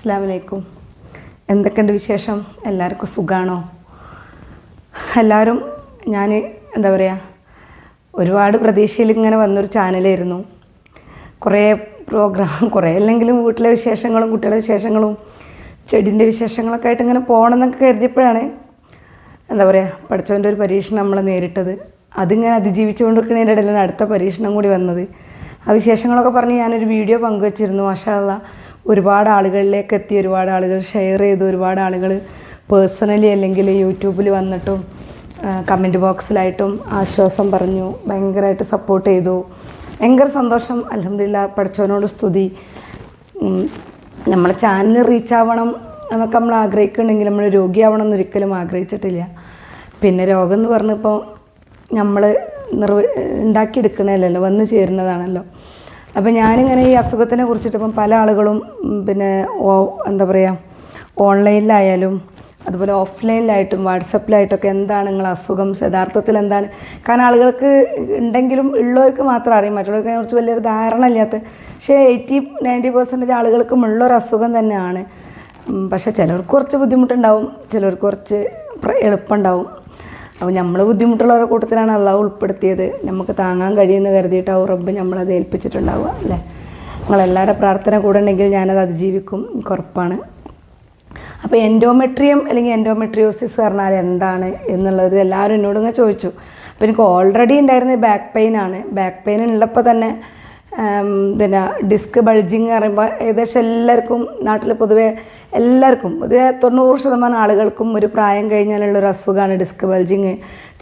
അസ്സാം വലൈക്കും എന്തൊക്കെയുണ്ട് വിശേഷം? എല്ലാവർക്കും സുഖമാണോ എല്ലാവരും ഞാൻ എന്താ പറയുക ഒരുപാട് പ്രതീക്ഷയിൽ ഇങ്ങനെ വന്നൊരു ചാനലായിരുന്നു. കുറേ പ്രോഗ്രാം കുറേ അല്ലെങ്കിലും വീട്ടിലെ വിശേഷങ്ങളും കുട്ടികളുടെ വിശേഷങ്ങളും ചെടിന്റെ വിശേഷങ്ങളൊക്കെ ആയിട്ട് ഇങ്ങനെ പോകണമെന്നൊക്കെ കരുതിയപ്പോഴാണ് എന്താ പറയുക പഠിച്ചവന്റെ ഒരു പരീക്ഷണം നമ്മൾ നേരിട്ടത്. അതിങ്ങനെ അതിജീവിച്ചു കൊണ്ടിരിക്കുന്നതിന്റെ ഇടയിലാണ് അടുത്ത പരീക്ഷണം കൂടി വന്നത്. ആ വിശേഷങ്ങളൊക്കെ പറഞ്ഞ് ഞാനൊരു വീഡിയോ പങ്കുവച്ചിരുന്നു മാഷാല്ല ഒരുപാട് ആളുകളിലേക്ക് എത്തി ഒരുപാട് ആളുകൾ ഷെയർ ചെയ്തു ഒരുപാട് ആളുകൾ പേഴ്സണലി അല്ലെങ്കിൽ യൂട്യൂബിൽ വന്നിട്ടും കമന്റ് ബോക്സിലായിട്ടും ആശ്വാസം പറഞ്ഞു ഭയങ്കരമായിട്ട് സപ്പോർട്ട് ചെയ്തു. ഭയങ്കര സന്തോഷം. അലഹമില്ല പഠിച്ചവനോട് സ്തുതി. നമ്മളെ ചാനൽ റീച്ച് ആവണം എന്നൊക്കെ നമ്മൾ ആഗ്രഹിക്കുന്നുണ്ടെങ്കിൽ നമ്മൾ രോഗിയാവണം എന്നൊരിക്കലും ആഗ്രഹിച്ചിട്ടില്ല. പിന്നെ രോഗം എന്ന് പറഞ്ഞപ്പോൾ നമ്മൾ നിർവ ഉണ്ടാക്കിയെടുക്കണല്ലോ വന്നു ചേരുന്നതാണല്ലോ. അപ്പോൾ ഞാനിങ്ങനെ ഈ അസുഖത്തിനെ കുറിച്ചിട്ട് ഇപ്പം പല ആളുകളും പിന്നെ എന്താ പറയുക ഓൺലൈനിലായാലും അതുപോലെ ഓഫ്ലൈനിലായിട്ടും വാട്സപ്പിലായിട്ടൊക്കെ എന്താണ് നിങ്ങൾ അസുഖം യഥാർത്ഥത്തിൽ എന്താണ്? കാരണം ആളുകൾക്ക് ഉണ്ടെങ്കിലും ഉള്ളവർക്ക് മാത്രം അറിയും മറ്റുള്ളവർക്ക് അതിനെക്കുറിച്ച് വലിയൊരു ധാരണ ഇല്ലാത്ത. പക്ഷേ എയ്റ്റി നയന്റി പെർസെന്റേജ് ആളുകൾക്കും ഉള്ളൊരു അസുഖം തന്നെയാണ്. പക്ഷേ ചിലർക്ക് കുറച്ച് ബുദ്ധിമുട്ടുണ്ടാവും ചിലർക്ക് കുറച്ച് എളുപ്പമുണ്ടാവും. അപ്പോൾ നമ്മൾ ബുദ്ധിമുട്ടുള്ളവരുടെ കൂട്ടത്തിലാണ് അള്ളാഹ് ഉൾപ്പെടുത്തിയത്. നമുക്ക് താങ്ങാൻ കഴിയുമെന്ന് ആ റബ്ബ് നമ്മളത് ഏൽപ്പിച്ചിട്ടുണ്ടാവുക അല്ലേ? നിങ്ങളെല്ലാവരുടെ പ്രാർത്ഥന കൂടെ ഉണ്ടെങ്കിൽ ഞാനത് അതിജീവിക്കും. കുറപ്പാണ് അപ്പോൾ എൻഡോമെട്രിയം അല്ലെങ്കിൽ എൻഡോമെട്രിയോസിസ് പറഞ്ഞാൽ എന്താണ് എന്നുള്ളത് എല്ലാവരും എന്നോട് ഇങ്ങനെ ചോദിച്ചു. അപ്പോൾ എനിക്ക് ഓൾറെഡി ഉണ്ടായിരുന്ന ബാക്ക് പെയിൻ ആണ്. ബാക്ക് പെയിൻ ഉള്ളപ്പോൾ തന്നെ പിന്നെ ഡിസ്ക് ബൾജിങ് പറയുമ്പോൾ ഏകദേശം എല്ലാവർക്കും നാട്ടിൽ പൊതുവെ എല്ലാവർക്കും പൊതുവെ തൊണ്ണൂറ് ശതമാനം ആളുകൾക്കും ഒരു പ്രായം കഴിഞ്ഞാലുള്ള ഒരു അസുഖമാണ് ഡിസ്ക് ബൾജിങ്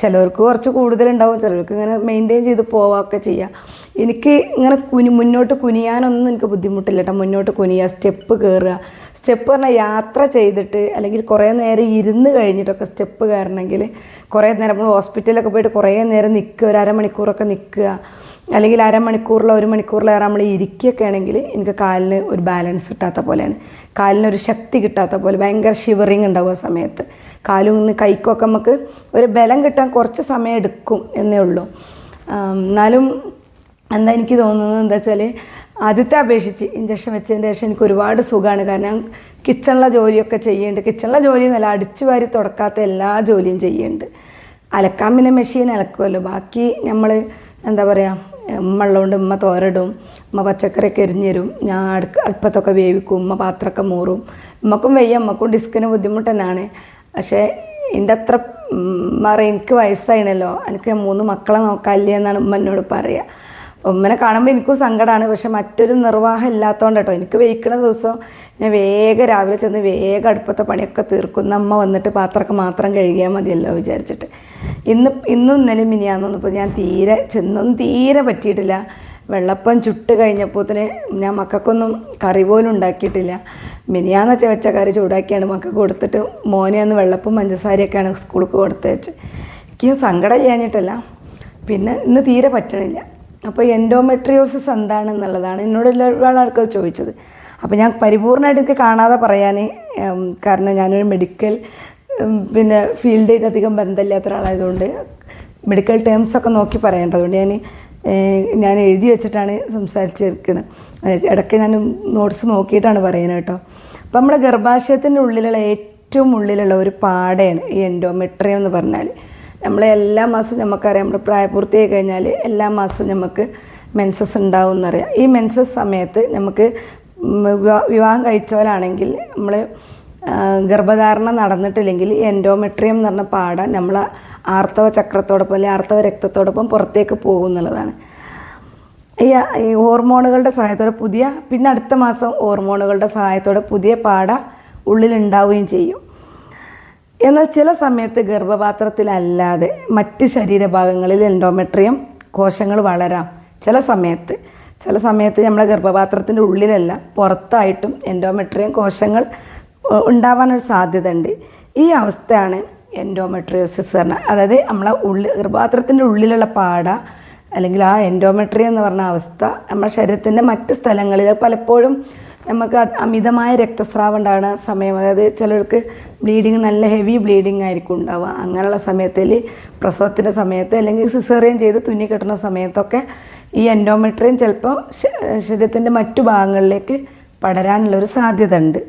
ചിലവർക്ക് കുറച്ച് കൂടുതലുണ്ടാവും ചിലർക്ക് ഇങ്ങനെ മെയിന്റെയിൻ ചെയ്ത് പോവുകയൊക്കെ ചെയ്യാം. എനിക്ക് ഇങ്ങനെ കുനി മുന്നോട്ട് കുനിയാനൊന്നും എനിക്ക് ബുദ്ധിമുട്ടില്ല കേട്ടോ. മുന്നോട്ട് കുനിയുക സ്റ്റെപ്പ് കയറുക സ്റ്റെപ്പ് പറഞ്ഞാൽ യാത്ര ചെയ്തിട്ട് അല്ലെങ്കിൽ കുറേ നേരം ഇരുന്ന് കഴിഞ്ഞിട്ടൊക്കെ സ്റ്റെപ്പ് കയറണമെങ്കിൽ കുറേ നേരം നമ്മൾ ഹോസ്പിറ്റലിലൊക്കെ പോയിട്ട് കുറേ നേരം നിൽക്കുക ഒരു അരമണിക്കൂറൊക്കെ നിൽക്കുക. അല്ലെങ്കിൽ അരമണിക്കൂറിലോ ഒരു മണിക്കൂറിലേറെ നമ്മൾ ഇരിക്കുകയൊക്കെ ആണെങ്കിൽ എനിക്ക് കാലിന് ഒരു ബാലൻസ് കിട്ടാത്ത പോലെയാണ്. കാലിന് ഒരു ശക്തി കിട്ടാത്ത പോലെ ഭയങ്കര ഷിവറിങ് ഉണ്ടാവും ആ സമയത്ത്. കാലും കൈക്കൊക്കെ നമുക്ക് ഒരു ബലം കിട്ടാൻ കുറച്ച് സമയം എടുക്കും എന്നേ ഉള്ളൂ. എന്നാലും എന്താ എനിക്ക് തോന്നുന്നത് എന്താ വെച്ചാൽ ആദ്യത്തെ അപേക്ഷിച്ച് ഇഞ്ചക്ഷൻ വെച്ചതിന് ശേഷം എനിക്ക് ഒരുപാട് സുഖമാണ്. കാരണം കിച്ചണിലെ ജോലിയൊക്കെ ചെയ്യുന്നുണ്ട് കിച്ചണിലെ ജോലി എന്നല്ല അടിച്ചു വാരി തുടക്കാത്ത എല്ലാ ജോലിയും ചെയ്യുന്നുണ്ട് അലക്കാൻ പിന്നെ മെഷീൻ അലക്കുമല്ലോ ബാക്കി നമ്മൾ എന്താ പറയുക ഉമ്മ ഉള്ളതുകൊണ്ട് ഉമ്മ തോരടും ഉമ്മ പച്ചക്കറിയൊക്കെ എരിഞ്ഞു തരും ഞാൻ അടുക്ക അടുപ്പത്തൊക്കെ വേവിക്കും ഉമ്മ പാത്രമൊക്കെ മൂറും. ഉമ്മക്കും വയ്യ ഉമ്മക്കും ഡിസ്കിന് ബുദ്ധിമുട്ട് തന്നെയാണ് പക്ഷേ എന്റെ അത്ര മറ എനിക്ക് വയസ്സായിണല്ലോ. എനിക്ക് മൂന്ന് മക്കളെ നോക്കാനില്ലേ എന്നാണ് ഉമ്മ എന്നോട് പറയുക ഉമ്മനെ കാണുമ്പോൾ എനിക്കും സങ്കടമാണ് പക്ഷെ മറ്റൊരു നിർവാഹം ഇല്ലാത്തതുകൊണ്ട് കേട്ടോ എനിക്ക് വെയിക്കണ ദിവസം ഞാൻ വേഗം രാവിലെ ചെന്ന് വേഗം അടുപ്പത്തെ പണിയൊക്കെ തീർക്കുന്ന അമ്മ വന്നിട്ട് പാത്രമൊക്കെ മാത്രം കഴുകിയാൽ മതിയല്ലോ വിചാരിച്ചിട്ട്. ഇന്ന് ഇന്നും ഇന്നലെ മിനിയാന്നൊന്നിപ്പോൾ ഞാൻ തീരെ ചെന്നൊന്നും തീരെ പറ്റിയിട്ടില്ല. വെള്ളപ്പം ചുട്ട് കഴിഞ്ഞപ്പോത്തിന് ഞാൻ മക്കൾക്കൊന്നും കറി പോലും ഉണ്ടാക്കിയിട്ടില്ല. മിനിയാന്ന് വെച്ച വെച്ച കറി ചൂടാക്കിയാണ് മക്കൾക്ക് കൊടുത്തിട്ട് മോനെ അന്ന് വെള്ളപ്പം പഞ്ചസാരയൊക്കെയാണ് സ്കൂൾക്ക് കൊടുത്ത് വെച്ച് എനിക്ക് സങ്കടം ചെയ്യാഞ്ഞിട്ടല്ല പിന്നെ ഇന്ന് തീരെ പറ്റണില്ല. അപ്പോൾ എൻഡോമെട്രിയോസിസ് എന്താണെന്നുള്ളതാണ് എന്നോട് ഒരുപാട് ചോദിച്ചത്. അപ്പോൾ ഞാൻ പരിപൂർണമായിട്ട് എനിക്ക് കാണാതെ പറയാൻ കാരണം ഞാനൊരു മെഡിക്കൽ പിന്നെ ഫീൽഡിൽ അധികം ബന്ധമില്ലാത്ത ഒരാളായതുകൊണ്ട് മെഡിക്കൽ ടേംസൊക്കെ നോക്കി പറയേണ്ടതുകൊണ്ട് ഞാൻ ഞാൻ എഴുതി വെച്ചിട്ടാണ് സംസാരിച്ചിരിക്കുന്നത് ഇടയ്ക്ക് ഞാൻ നോട്ട്സ് നോക്കിയിട്ടാണ് പറയുന്നത് കേട്ടോ. അപ്പോൾ നമ്മുടെ ഗർഭാശയത്തിന്റെ ഉള്ളിലുള്ള ഏറ്റവും ഉള്ളിലുള്ള ഒരു പാടയാണ് ഈ എൻഡോമെട്രിയം എന്ന് പറഞ്ഞാൽ നമ്മൾ എല്ലാ മാസവും നമുക്കറിയാം നമ്മൾ പ്രായപൂർത്തിയായി കഴിഞ്ഞാൽ എല്ലാ മാസവും നമുക്ക് മെൻസസ് ഉണ്ടാവും എന്നറിയാം ഈ മെൻസസ് സമയത്ത് നമുക്ക് വിവാഹം കഴിച്ചവരാണെങ്കിൽ നമ്മൾ ഗർഭധാരണം നടന്നിട്ടില്ലെങ്കിൽ എൻഡോമെട്രിയം എന്ന് പറഞ്ഞ പാട നമ്മൾ ആർത്തവ ചക്രത്തോടൊപ്പം അല്ലെങ്കിൽ ആർത്തവ രക്തത്തോടൊപ്പം പുറത്തേക്ക് പോകും എന്നുള്ളതാണ്. ഈ ഹോർമോണുകളുടെ സഹായത്തോടെ പുതിയ പിന്നെ അടുത്ത മാസം ഹോർമോണുകളുടെ സഹായത്തോടെ പുതിയ പാട ഉള്ളിലുണ്ടാവുകയും ചെയ്യും. എന്നാൽ ചില സമയത്ത് ഗർഭപാത്രത്തിലല്ലാതെ മറ്റ് ശരീരഭാഗങ്ങളിൽ എൻഡോമെട്രിയം കോശങ്ങൾ വളരാം. ചില സമയത്ത് ചില സമയത്ത് നമ്മുടെ ഗർഭപാത്രത്തിന്റെ ഉള്ളിലല്ല പുറത്തായിട്ടും എൻഡോമെട്രിയം കോശങ്ങൾ ഉണ്ടാവാനൊരു സാധ്യത ഉണ്ട് ഈ അവസ്ഥയാണ് എൻഡോമെട്രിയോസിസ് പറഞ്ഞാൽ. അതായത് നമ്മളെ ഉള്ളിൽ ഗർഭപാത്രത്തിന്റെ ഉള്ളിലുള്ള പാട അല്ലെങ്കിൽ ആ എൻഡോമെട്രി എന്ന് പറഞ്ഞ അവസ്ഥ നമ്മുടെ ശരീരത്തിന്റെ മറ്റ് സ്ഥലങ്ങളിൽ പലപ്പോഴും നമുക്ക് അമിതമായ രക്തസ്രാവം ഉണ്ടാകുന്ന സമയം. അതായത് ചിലർക്ക് ബ്ലീഡിങ് നല്ല ഹെവി ബ്ലീഡിങ് ആയിരിക്കും ഉണ്ടാവുക. അങ്ങനെയുള്ള സമയത്തിൽ പ്രസവത്തിന്റെ സമയത്ത് അല്ലെങ്കിൽ സിസേറിയൻ ചെയ്ത് തുന്നി കെട്ടുന്ന സമയത്തൊക്കെ ഈ എൻഡോമെട്രിയം ചിലപ്പോൾ ശരീരത്തിന്റെ മറ്റു ഭാഗങ്ങളിലേക്ക് പടരാനുള്ളൊരു സാധ്യത ഉണ്ട്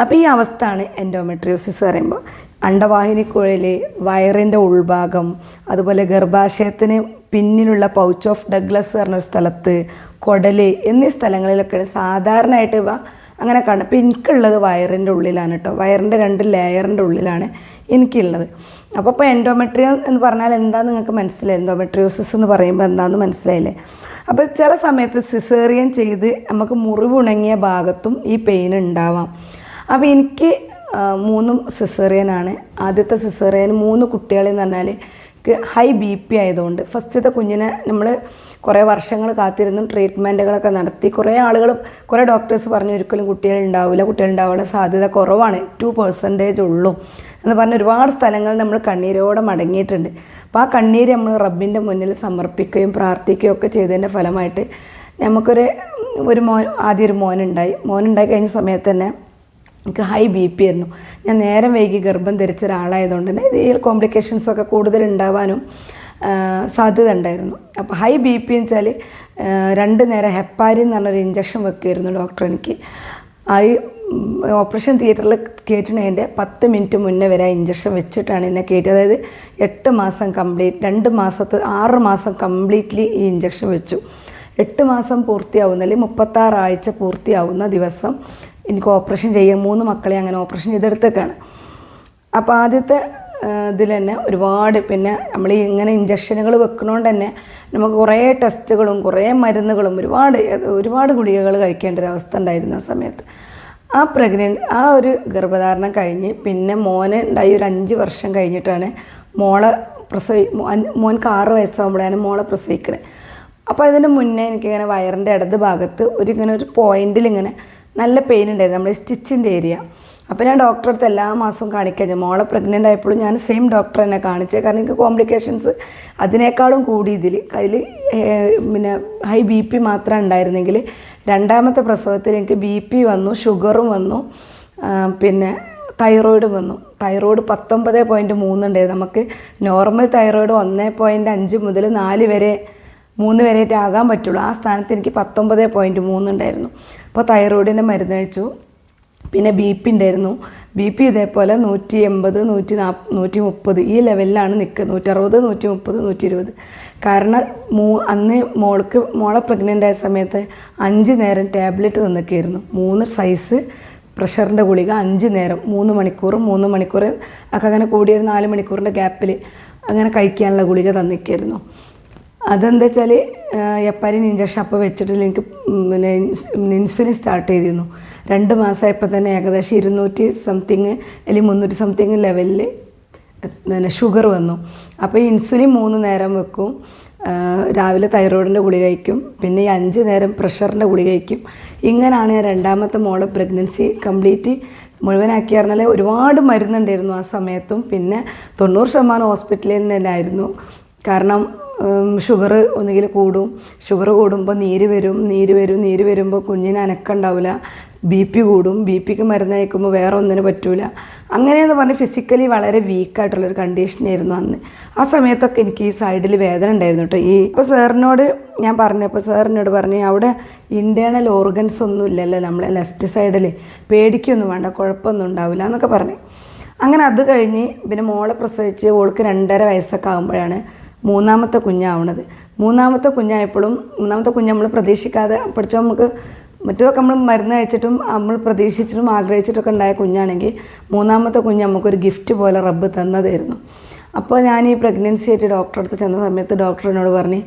അപ്പോൾ ഈ അവസ്ഥയാണ് എൻഡോമെട്രിയോസിസ് പറയുമ്പോൾ അണ്ടവാഹിനിക്കുഴൽ വയറിന്റെ ഉൾഭാഗം അതുപോലെ ഗർഭാശയത്തിന് പിന്നിലുള്ള പൗച്ച് ഓഫ് ഡഗ്ലസ് പറഞ്ഞ സ്ഥലത്ത് കൊടൽ എന്നീ സ്ഥലങ്ങളിലൊക്കെ സാധാരണയായിട്ട് ഇവ അങ്ങനെ കാണും. അപ്പോൾ എനിക്കുള്ളത് വയറിന്റെ ഉള്ളിലാണ് കേട്ടോ. വയറിന്റെ രണ്ട് ലെയറിന്റെ ഉള്ളിലാണ് എനിക്കുള്ളത്. അപ്പോൾ ഇപ്പോൾ എൻഡോമെട്രിയോ എന്ന് പറഞ്ഞാൽ എന്താണെന്ന് നിങ്ങൾക്ക് മനസ്സിലായി? എൻഡോമെട്രിയോസിസ് എന്ന് പറയുമ്പോൾ എന്താണെന്ന് മനസ്സിലായില്ലേ? അപ്പോൾ ചില സമയത്ത് സിസേറിയൻ ചെയ്ത് നമുക്ക് മുറിവുണങ്ങിയ ഭാഗത്തും ഈ പെയിൻ ഉണ്ടാവാം. അപ്പോൾ എനിക്ക് മൂന്നും സിസേറിയനാണ് ആദ്യത്തെ സിസേറിയൻ മൂന്ന് കുട്ടികളെന്ന് പറഞ്ഞാൽ ഹൈ ബി പി ആയതുകൊണ്ട് ഫസ്റ്റത്തെ കുഞ്ഞിനെ നമ്മൾ കുറേ വർഷങ്ങൾ കാത്തിരുന്നും ട്രീറ്റ്മെന്റുകളൊക്കെ നടത്തി. കുറേ ആളുകളും കുറേ ഡോക്ടേഴ്സ് പറഞ്ഞു ഒരിക്കലും കുട്ടികൾ ഉണ്ടാവില്ല കുട്ടികൾ ഉണ്ടാവാനുള്ള സാധ്യത കുറവാണ്. ടു പെർസെന്റേജ് ഉള്ളൂ എന്ന് പറഞ്ഞ ഒരുപാട് സ്ഥലങ്ങൾ നമ്മൾ കണ്ണീരോടെ മടങ്ങിയിട്ടുണ്ട്. അപ്പോൾ ആ കണ്ണീര് നമ്മൾ റബ്ബിന്റെ മുന്നിൽ സമർപ്പിക്കുകയും പ്രാർത്ഥിക്കുകയും ഒക്കെ ചെയ്തതിന്റെ ഫലമായിട്ട് നമുക്കൊരു ഒരു മോൻ ആദ്യം ഒരു മോനുണ്ടായി. മോനുണ്ടായി കഴിഞ്ഞ സമയത്ത് തന്നെ എനിക്ക് ഹൈ ബി പി ആയിരുന്നു. ഞാൻ നേരം വൈകി ഗർഭം ധരിച്ച ഒരാളായതുകൊണ്ട് തന്നെ ഇതിൽ കോംപ്ലിക്കേഷൻസ് ഒക്കെ കൂടുതൽ ഉണ്ടാവാനും സാധ്യത ഉണ്ടായിരുന്നു. അപ്പോൾ ഹൈ ബി പി എന്ന് വെച്ചാൽ രണ്ട് നേരം ഹെപ്പാരിൻ എന്ന് പറഞ്ഞൊരു ഇഞ്ചക്ഷൻ വെക്കുമായിരുന്നു ഡോക്ടർ എനിക്ക്. ഐ ഓപ്പറേഷൻ തിയേറ്ററിൽ കയറ്റുന്നതിന്റെ പത്ത് മിനിറ്റ് മുന്നേ വരെ ഇഞ്ചക്ഷൻ വെച്ചിട്ടാണ് എന്നെ കയറ്റി അതായത് എട്ട് മാസം കംപ്ലീറ്റ് രണ്ട് മാസത്തെ ആറ് മാസം കംപ്ലീറ്റ്ലി ഈ ഇഞ്ചക്ഷൻ വെച്ചു. എട്ട് മാസം പൂർത്തിയാവുന്ന അല്ലെങ്കിൽ മുപ്പത്താറാഴ്ച പൂർത്തിയാവുന്ന ദിവസം എനിക്ക് ഓപ്പറേഷൻ ചെയ്യാൻ മൂന്ന് മക്കളെ അങ്ങനെ ഓപ്പറേഷൻ ചെയ്തെടുത്തേക്കാണ്. അപ്പോൾ ആദ്യത്തെ ഇതിൽ തന്നെ ഒരുപാട് പിന്നെ നമ്മൾ ഇങ്ങനെ ഇഞ്ചക്ഷനുകൾ വെക്കണോണ്ട് തന്നെ നമുക്ക് കുറേ ടെസ്റ്റുകളും കുറേ മരുന്നുകളും ഒരുപാട് ഒരുപാട് ഗുളികകൾ കഴിക്കേണ്ട ഒരു അവസ്ഥ ഉണ്ടായിരുന്നു ആ സമയത്ത്. ആ പ്രഗ്നൻ ആ ഒരു ഗർഭധാരണം കഴിഞ്ഞ് പിന്നെ മോന് ഉണ്ടായി ഒരു അഞ്ച് വർഷം കഴിഞ്ഞിട്ടാണ് മോളെ പ്രസവി മോനക്ക് ആറ് വയസ്സാകുമ്പോഴാണ് മോളെ പ്രസവിക്കണത് അപ്പോൾ അതിന് മുന്നേ എനിക്കിങ്ങനെ വയറിന്റെ ഇടത് ഭാഗത്ത് ഒരു ഇങ്ങനെ ഒരു പോയിന്റിൽ ഇങ്ങനെ നല്ല പെയിൻ ഉണ്ടായിരുന്നു. നമ്മുടെ സ്റ്റിച്ചിന്റെ ഏരിയ അപ്പോൾ ഞാൻ ഡോക്ടറെ അടുത്ത് എല്ലാ മാസവും കാണിക്കാൻ മോളെ പ്രഗ്നന്റ് ആയപ്പോഴും ഞാൻ സെയിം ഡോക്ടറെ തന്നെ കാണിച്ചത് കാരണം എനിക്ക് കോംപ്ലിക്കേഷൻസ് അതിനേക്കാളും കൂടി ഇതിൽ അതിൽ പിന്നെ ഹൈ ബി പി മാത്രം ഉണ്ടായിരുന്നെങ്കിൽ രണ്ടാമത്തെ പ്രസവത്തിൽ എനിക്ക് ബി പി വന്നു ഷുഗറും വന്നു പിന്നെ തൈറോയിഡ് വന്നു. തൈറോയിഡ് പത്തൊമ്പത് പോയിന്റ് മൂന്നുണ്ടായിരുന്നു നമുക്ക് നോർമൽ തൈറോയിഡ് ഒന്ന് പോയിന്റ് അഞ്ച് മുതൽ നാല് വരെ മൂന്ന് വരെയായിട്ട് ആകാൻ പറ്റുള്ളൂ. ആ സ്ഥാനത്ത് എനിക്ക് പത്തൊമ്പത് പോയിന്റ് മൂന്നുണ്ടായിരുന്നു അപ്പോൾ തൈറോയിഡിന്റെ മരുന്ന് കഴിച്ചു. പിന്നെ ബി പി ഉണ്ടായിരുന്നു. ബി പി ഇതേപോലെ നൂറ്റി എൺപത് നൂറ്റി നാപ്പ് നൂറ്റി മുപ്പത് ഈ ലെവലിലാണ് നിൽക്കുക നൂറ്ററുപത് നൂറ്റി മുപ്പത് നൂറ്റി ഇരുപത് കാരണം മൂ അന്ന് മോൾക്ക് മോളെ പ്രഗ്നന്റ് ആയ സമയത്ത് അഞ്ച് നേരം ടാബ്ലറ്റ് തന്നൊക്കെയായിരുന്നു മൂന്ന് സൈസ് പ്രഷറിന്റെ ഗുളിക അഞ്ച് നേരം മൂന്ന് മണിക്കൂറും മൂന്ന് മണിക്കൂർ ഒക്കെ അങ്ങനെ കൂടിയൊരു നാല് മണിക്കൂറിന്റെ ഗ്യാപ്പിൽ അങ്ങനെ കഴിക്കാനുള്ള ഗുളിക തന്നിക്കായിരുന്നു. അതെന്താ വെച്ചാൽ എപ്പാരിൻ ഇഞ്ചക്ഷൻ അപ്പോൾ വെച്ചിട്ടില്ല. എനിക്ക് പിന്നെ ഇൻസുലിൻ സ്റ്റാർട്ട് ചെയ്തിരുന്നു. രണ്ട് മാസമായപ്പോൾ തന്നെ ഏകദേശം ഇരുന്നൂറ്റി സംതിങ് അല്ലെങ്കിൽ മുന്നൂറ്റി സംതിങ് ലെവലിൽ പിന്നെ ഷുഗർ വന്നു. അപ്പോൾ ഇൻസുലിൻ മൂന്ന് നേരം വെക്കും. രാവിലെ തൈറോയിഡിന്റെ ഗുളി കഴിക്കും. പിന്നെ ഈ അഞ്ച് നേരം പ്രഷറിന്റെ ഗുളി കഴിക്കും. ഇങ്ങനെയാണ് ഞാൻ രണ്ടാമത്തെ മോളെ പ്രഗ്നൻസി കംപ്ലീറ്റ് മുഴുവനാക്കി പറഞ്ഞാൽ ഒരുപാട് മരുന്നുണ്ടായിരുന്നു ആ സമയത്തും. പിന്നെ തൊണ്ണൂറ് ശതമാനം ഹോസ്പിറ്റലിൽ തന്നെ ആയിരുന്നു കാരണം ഷുഗർ ഒന്നുകിൽ കൂടും. ഷുഗർ കൂടുമ്പോൾ നീര് വരും നീര് വരും നീര് വരുമ്പോൾ കുഞ്ഞിന് അനക്കുണ്ടാവില്ല ബി പി കൂടും. ബി പിക്ക് മരുന്ന് കഴിക്കുമ്പോൾ വേറെ ഒന്നിനും പറ്റൂല. അങ്ങനെയെന്ന് പറഞ്ഞ് ഫിസിക്കലി വളരെ വീക്കായിട്ടുള്ളൊരു കണ്ടീഷനായിരുന്നു അന്ന്. ആ സമയത്തൊക്കെ എനിക്ക് ഈ സൈഡിൽ വേദന ഉണ്ടായിരുന്നു കേട്ടോ ഈ ഇപ്പോൾ സാറിനോട് ഞാൻ പറഞ്ഞപ്പോൾ സാറിനോട് പറഞ്ഞു അവിടെ ഇന്റേണൽ ഓർഗൻസ് ഒന്നും ഇല്ലല്ലോ നമ്മളെ ലെഫ്റ്റ് സൈഡിൽ പേടിക്കൊന്നും വേണ്ട കുഴപ്പമൊന്നും ഉണ്ടാവില്ല എന്നൊക്കെ പറഞ്ഞു. അങ്ങനെ അത് കഴിഞ്ഞ് പിന്നെ മോളെ പ്രസവിച്ച് ഓൾക്ക് രണ്ടര വയസ്സൊക്കെ ആകുമ്പോഴാണ് മൂന്നാമത്തെ കുഞ്ഞാവണത്. മൂന്നാമത്തെ കുഞ്ഞായപ്പോഴും മൂന്നാമത്തെ കുഞ്ഞ് നമ്മൾ പ്രതീക്ഷിക്കാതെ പഠിച്ചോ നമുക്ക് മറ്റൊക്കെ നമ്മൾ മരുന്ന് കഴിച്ചിട്ടും നമ്മൾ പ്രതീക്ഷിച്ചിട്ടും ആഗ്രഹിച്ചിട്ടൊക്കെ ഉണ്ടായ കുഞ്ഞാണെങ്കിൽ മൂന്നാമത്തെ കുഞ്ഞ് നമുക്കൊരു ഗിഫ്റ്റ് പോലെ റബ്ബ് തന്നതായിരുന്നു. അപ്പോൾ ഞാൻ ഈ പ്രഗ്നൻസി ആയിട്ട് ഡോക്ടറെ അടുത്ത് ചെന്ന സമയത്ത് ഡോക്ടർ എന്നോട് പറഞ്ഞ്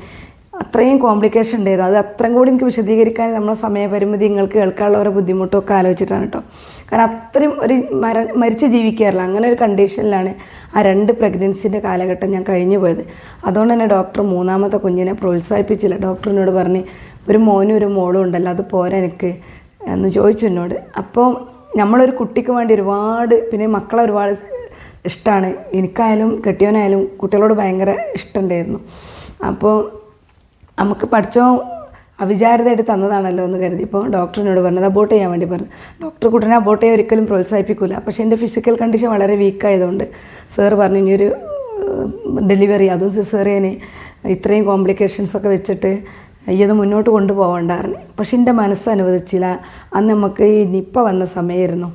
അത്രയും കോംപ്ലിക്കേഷൻ ഉണ്ടായിരുന്നു. അത് അത്രയും കൂടി എനിക്ക് വിശദീകരിക്കാൻ നമ്മളെ സമയപരിമിതി നിങ്ങൾക്ക് കേൾക്കാനുള്ള ബുദ്ധിമുട്ടൊക്കെ ആലോചിച്ചിട്ടാണ് കേട്ടോ. കാരണം അത്രയും ഒരു മര മരിച്ച് ജീവിക്കാറില്ല. അങ്ങനെ ഒരു കണ്ടീഷനിലാണ് ആ രണ്ട് പ്രഗ്നൻസിന്റെ കാലഘട്ടം ഞാൻ കഴിഞ്ഞു പോയത്. അതുകൊണ്ട് തന്നെ ഡോക്ടർ മൂന്നാമത്തെ കുഞ്ഞിനെ പ്രോത്സാഹിപ്പിച്ചില്ല. ഡോക്ടറിനോട് പറഞ്ഞ് ഒരു മോനും ഒരു മോളും ഉണ്ടല്ലോ അത് പോരാ എനിക്ക് എന്ന് ചോദിച്ചു എന്നോട്. അപ്പോൾ നമ്മളൊരു കുട്ടിക്ക് വേണ്ടി ഒരുപാട് പിന്നെ മക്കളെ ഒരുപാട് ഇഷ്ടമാണ് എനിക്കായാലും കെട്ടിയവനായാലും കുട്ടികളോട് ഭയങ്കര ഇഷ്ടമുണ്ടായിരുന്നു അപ്പോൾ നമുക്ക് പഠിച്ചോ അവിചാരിതമായിട്ട് തന്നതാണല്ലോ എന്ന് കരുതി. ഇപ്പോൾ ഡോക്ടറിനോട് പറഞ്ഞത് അബോട്ട് ചെയ്യാൻ വേണ്ടി പറഞ്ഞു. ഡോക്ടർ കുട്ടനെ അബോട്ട് ചെയ്യാൻ ഒരിക്കലും പ്രോത്സാഹിപ്പിക്കില്ല പക്ഷേ എന്റെ ഫിസിക്കൽ കണ്ടീഷൻ വളരെ വീക്കായതുകൊണ്ട് സാർ പറഞ്ഞു ഇനിയൊരു ഡെലിവറി അതും സിസേറിയന് ഇത്രയും കോംപ്ലിക്കേഷൻസ് ഒക്കെ വെച്ചിട്ട് ഇത് മുന്നോട്ട് കൊണ്ടുപോകണ്ടായിരുന്നു പക്ഷെ എന്റെ മനസ്സ് അനുവദിച്ചില്ല. അന്ന് നമുക്ക് ഈ നിപ്പ വന്ന സമയമായിരുന്നു.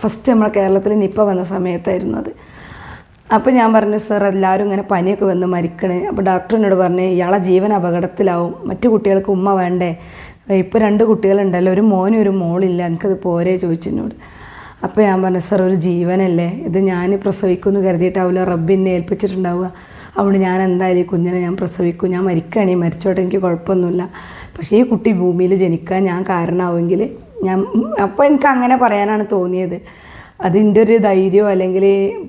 ഫസ്റ്റ് നമ്മളെ കേരളത്തിൽ നിപ്പ വന്ന സമയത്തായിരുന്നു അത്. അപ്പോൾ ഞാൻ പറഞ്ഞു സർ എല്ലാവരും ഇങ്ങനെ പനിയൊക്കെ വന്ന് മരിക്കണേ. അപ്പോൾ ഡോക്ടറിനോട് പറഞ്ഞു ഇയാളെ ജീവൻ അപകടത്തിലാവും. മറ്റു കുട്ടികൾക്ക് ഉമ്മ വേണ്ടേ? ഇപ്പോൾ രണ്ട് കുട്ടികളുണ്ടല്ലോ ഒരു മോനും ഒരു മോളില്ല. എനിക്കത് പോരേ ചോദിച്ചതിനോട് അപ്പോൾ ഞാൻ പറഞ്ഞു സർ ഒരു ജീവനല്ലേ? ഇത് ഞാൻ പ്രസവിക്കുമെന്ന് കരുതിയിട്ടാവില്ല റബ്ബിനെ ഏൽപ്പിച്ചിട്ടുണ്ടാവുക. അതുകൊണ്ട് ഞാൻ എന്തായാലും ഈ കുഞ്ഞിനെ ഞാൻ പ്രസവിക്കും. ഞാൻ മരിക്കുകയാണെങ്കിൽ മരിച്ചോട്ടെ എനിക്ക് കുഴപ്പമൊന്നുമില്ല. പക്ഷേ ഈ കുട്ടി ഭൂമിയിൽ ജനിക്കാൻ ഞാൻ കാരണമാവുമെങ്കിൽ ഞാൻ അപ്പോൾ എനിക്ക് അങ്ങനെ പറയാനാണ് തോന്നിയത്. അതിന്റെ ഒരു ധൈര്യമോ അല്ലെങ്കിൽ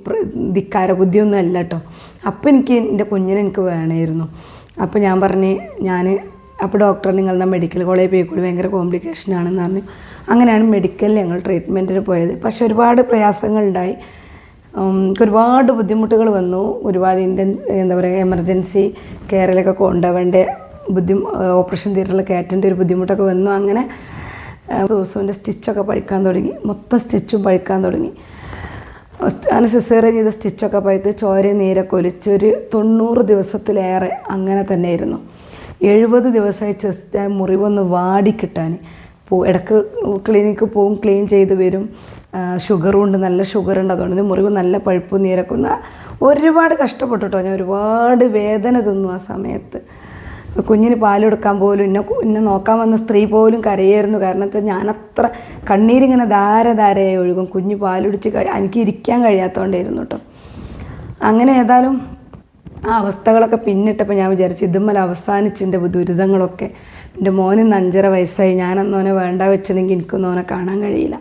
പ്ര- ധിക്കാര ബുദ്ധിയൊന്നും അല്ല കേട്ടോ അപ്പോൾ എനിക്ക് എന്റെ കുഞ്ഞിനെ എനിക്ക് വേണമായിരുന്നു അപ്പോൾ ഞാൻ പറഞ്ഞ് ഞാൻ അപ്പോൾ ഡോക്ടർ നിങ്ങളുടെ മെഡിക്കൽ കോളേജിൽ പോയിക്കൂടി ഭയങ്കര കോംപ്ലിക്കേഷൻ ആണെന്ന് പറഞ്ഞു. അങ്ങനെയാണ് മെഡിക്കലിൽ ഞങ്ങൾ ട്രീറ്റ്മെന്റിന് പോയത്. പക്ഷേ ഒരുപാട് പ്രയാസങ്ങളുണ്ടായി. എനിക്ക് ഒരുപാട് ബുദ്ധിമുട്ടുകൾ വന്നു. ഒരുപാട് ഇൻഡൻ എന്താ പറയുക എമർജൻസി കെയറിലൊക്കെ കൊണ്ടുപോകേണ്ട ബുദ്ധി ഓപ്പറേഷൻ തിയേറ്ററിൽ കയറ്റേണ്ട ഒരു ബുദ്ധിമുട്ടൊക്കെ വന്നു. അങ്ങനെ ദിവസത്തിന്റെ സ്റ്റിച്ചൊക്കെ പഴിക്കാൻ തുടങ്ങി. മൊത്തം സ്റ്റിച്ചും പഴിക്കാൻ തുടങ്ങി. അങ്ങനെ ചെയ്ത സ്റ്റിച്ചൊക്കെ പഴുത്ത് ചോരയും നീരൊക്കെ ഒലിച്ച് ഒരു തൊണ്ണൂറ് ദിവസത്തിലേറെ അങ്ങനെ തന്നെ തന്നെയായിരുന്നു. എഴുപത് ദിവസമായി ചെസ്റ്റ് മുറിവൊന്ന് വാടിക്കിട്ടാൻ പോ ഇടയ്ക്ക് ക്ലിനിക്ക് പോവും ക്ലീൻ ചെയ്ത് വരും. ഷുഗറും ഉണ്ട് നല്ല ഷുഗറുണ്ട്. അതുകൊണ്ട് മുറിവ് നല്ല പഴുപ്പ് നീരൊക്കെ ഒന്ന് ഒരുപാട് കഷ്ടപ്പെട്ടു കേട്ടോ ഞാൻ ഒരുപാട് വേദന തിന്നു ആ സമയത്ത്. കുഞ്ഞിന് പാൽ കൊടുക്കാൻ പോലും എന്നെ എന്നെ നോക്കാൻ വന്ന സ്ത്രീ പോലും കരയായിരുന്നു. കാരണം വെച്ചാൽ ഞാനത്ര കണ്ണീരിങ്ങനെ ധാര ധാരയായി ഒഴുകും. കുഞ്ഞ് പാലുടിച്ച് കഴി എനിക്ക് ഇരിക്കാൻ കഴിയാത്തതുകൊണ്ടായിരുന്നു കേട്ടോ അങ്ങനെ ഏതായാലും ആ അവസ്ഥകളൊക്കെ പിന്നിട്ടപ്പോൾ ഞാൻ വിചാരിച്ചു ഇതുമ്മൽ അവസാനിച്ച് എന്റെ ദുരിതങ്ങളൊക്കെ. എന്റെ മോന് അഞ്ചര വയസ്സായി. ഞാനന്ന് ഓനെ വേണ്ട വെച്ചിട്ടുണ്ടെങ്കിൽ എനിക്കൊന്നും ഓനെ കാണാൻ കഴിയില്ല.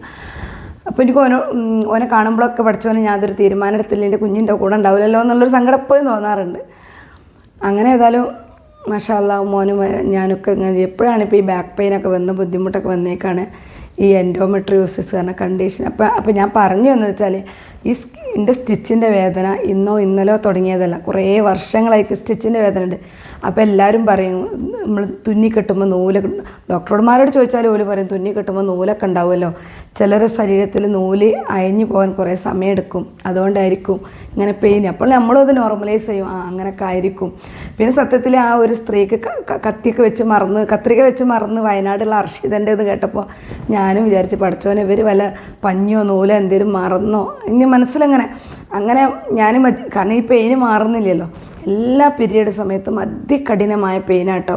അപ്പോൾ എനിക്ക് ഓനെ ഓനെ കാണുമ്പോഴൊക്കെ പഠിച്ചോനെ ഞാനതൊരു തീരുമാനം എടുത്തില്ല. എന്റെ കുഞ്ഞിന്റെ കൂടെ ഉണ്ടാവില്ലല്ലോ എന്നുള്ളൊരു സങ്കടം എപ്പോഴും തോന്നാറുണ്ട്. അങ്ങനെ ഏതായാലും മഷാല്ല മോനും ഞാനൊക്കെ ഇങ്ങനെ എപ്പോഴാണ് ഇപ്പോൾ ഈ ബാക്ക് പെയിനൊക്കെ വന്ന് ബുദ്ധിമുട്ടൊക്കെ വന്നേക്കാണ് ഈ എൻഡോമെട്രിയോസിസ് എന്ന കണ്ടീഷൻ അപ്പോൾ അപ്പോൾ ഞാൻ പറഞ്ഞു എന്ന് വെച്ചാൽ ഈ എന്റെ സ്റ്റിച്ചിന്റെ വേദന ഇന്നോ ഇന്നലോ തുടങ്ങിയതല്ല. കുറേ വർഷങ്ങളായിട്ട് സ്റ്റിച്ചിന്റെ വേദന ഉണ്ട്. അപ്പോൾ എല്ലാവരും പറയും നമ്മൾ തുന്നി കെട്ടുമ്പോൾ നൂൽ ഡോക്ടർമാരോട് ചോദിച്ചാൽ ഓൽ പറയും തുന്നി കെട്ടുമ്പോൾ നൂലൊക്കെ ഉണ്ടാവുമല്ലോ. ചിലരുടെ ശരീരത്തിൽ നൂൽ അയഞ്ഞു പോകാൻ കുറേ സമയമെടുക്കും അതുകൊണ്ടായിരിക്കും ഇങ്ങനെ പെയിൻ അപ്പോൾ നമ്മളും അത് നോർമലൈസ് ചെയ്യും. ആ അങ്ങനെയൊക്കെ ആയിരിക്കും. പിന്നെ സത്യത്തിൽ ആ ഒരു സ്ത്രീക്ക് കത്തിയൊക്കെ വെച്ച് മറന്ന് കത്രിക വെച്ച് മറന്ന് വയനാടുള്ള അർഷിതന്റെ ഇത് കേട്ടപ്പോൾ ഞാനും വിചാരിച്ച് പഠിച്ചോനെ ഇവർ വല്ല പഞ്ഞോ നൂലോ എന്തേലും മറന്നോ? ഇനി മനസ്സിലങ്ങനെ അങ്ങനെ. അങ്ങനെ ഞാൻ കാരണം ഈ പെയിന് മാറുന്നില്ലല്ലോ. എല്ലാ പീരീഡ് സമയത്തും അതികഠിനമായ പെയിനാട്ടോ